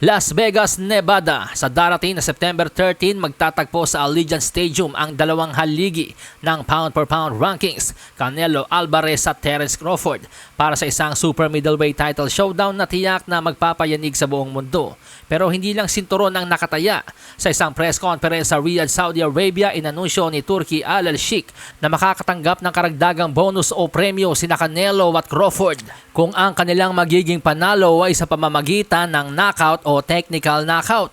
Las Vegas, Nevada. Sa darating na September 13, magtatagpo sa Allegiant Stadium ang dalawang haligi ng pound for pound rankings, Canelo Alvarez at Terence Crawford, para sa isang super middleweight title showdown na tiyak na magpapayanig sa buong mundo. Pero hindi lang sinturon ang nakataya. Sa isang press conference sa Riyadh, Saudi Arabia, inanunsyo ni Turki Al Sheikh na makakatanggap ng karagdagang bonus o premyo sina Canelo at Crawford kung ang kanilang magiging panalo ay sa pamamagitan ng knockout o technical knockout.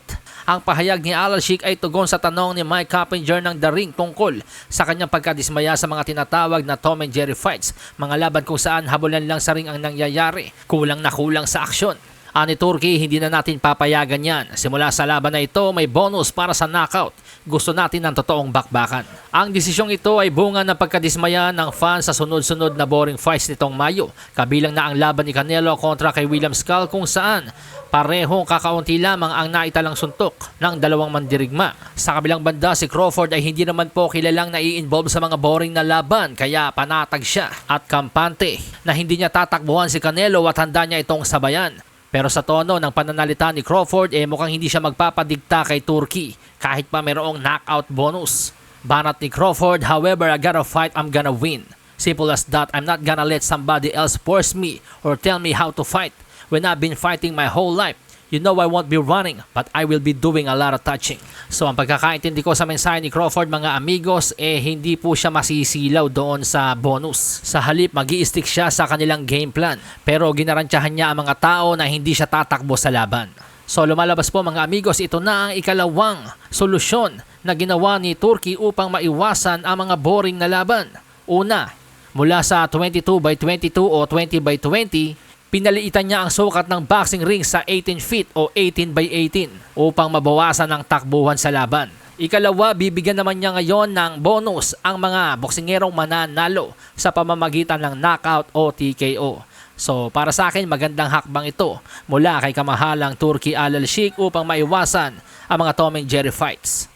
Ang pahayag ni Al Sheikh ay tugon sa tanong ni Mike Coppinger ng The Ring tungkol sa kanyang pagkadismaya sa mga tinatawag na Tom and Jerry fights, mga laban kung saan habulan lang sa ring ang nangyayari, kulang na kulang sa aksyon. Ani Turkey, hindi na natin papayagan yan. Simula sa laban na ito, may bonus para sa knockout. Gusto natin ng totoong bakbakan. Ang desisyong ito ay bunga ng pagkadismaya ng fans sa sunod-sunod na boring fights nitong Mayo. Kabilang na ang laban ni Canelo kontra kay William Skull kung saan parehong kakaunti lamang ang naitalang suntok ng dalawang mandirigma. Sa kabilang banda, si Crawford ay hindi naman po kilalang nai-involve sa mga boring na laban kaya panatag siya at kampante na hindi niya tatakbuhan si Canelo at handa niya itong sabayan. Pero sa tono ng pananalita ni Crawford, eh mukhang hindi siya magpapadikta kay Turkey kahit pa mayroong knockout bonus. Banat ni Crawford, however, I gotta fight, I'm gonna win. Simple as that, I'm not gonna let somebody else force me or tell me how to fight when I've been fighting my whole life. You know I won't be running, but I will be doing a lot of touching. So ang pagkakaintindi ko sa mensahe ni Crawford mga amigos, eh hindi po siya masisilaw doon sa bonus. Sa halip, mag stick siya sa kanilang game plan. Pero ginarantyahan niya ang mga tao na hindi siya tatakbo sa laban. So lumalabas po mga amigos, ito na ang ikalawang solusyon na ginawa ni Turkey upang maiwasan ang mga boring na laban. Una, mula sa 22 by 22 o 20 by 20, pinaliitan niya ang sukat ng boxing ring sa 18 feet o 18 by 18 upang mabawasan ang takbuhan sa laban. Ikalawa, bibigyan naman niya ngayon ng bonus ang mga boksingerong mananalo sa pamamagitan ng knockout o TKO. So para sa akin magandang hakbang ito mula kay kamahalang Turkey Al Sheikh upang maiwasan ang mga Tom and Jerry fights.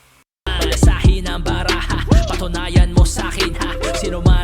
Malasahin ang baraha, patunayan mo sa akin ha Sino man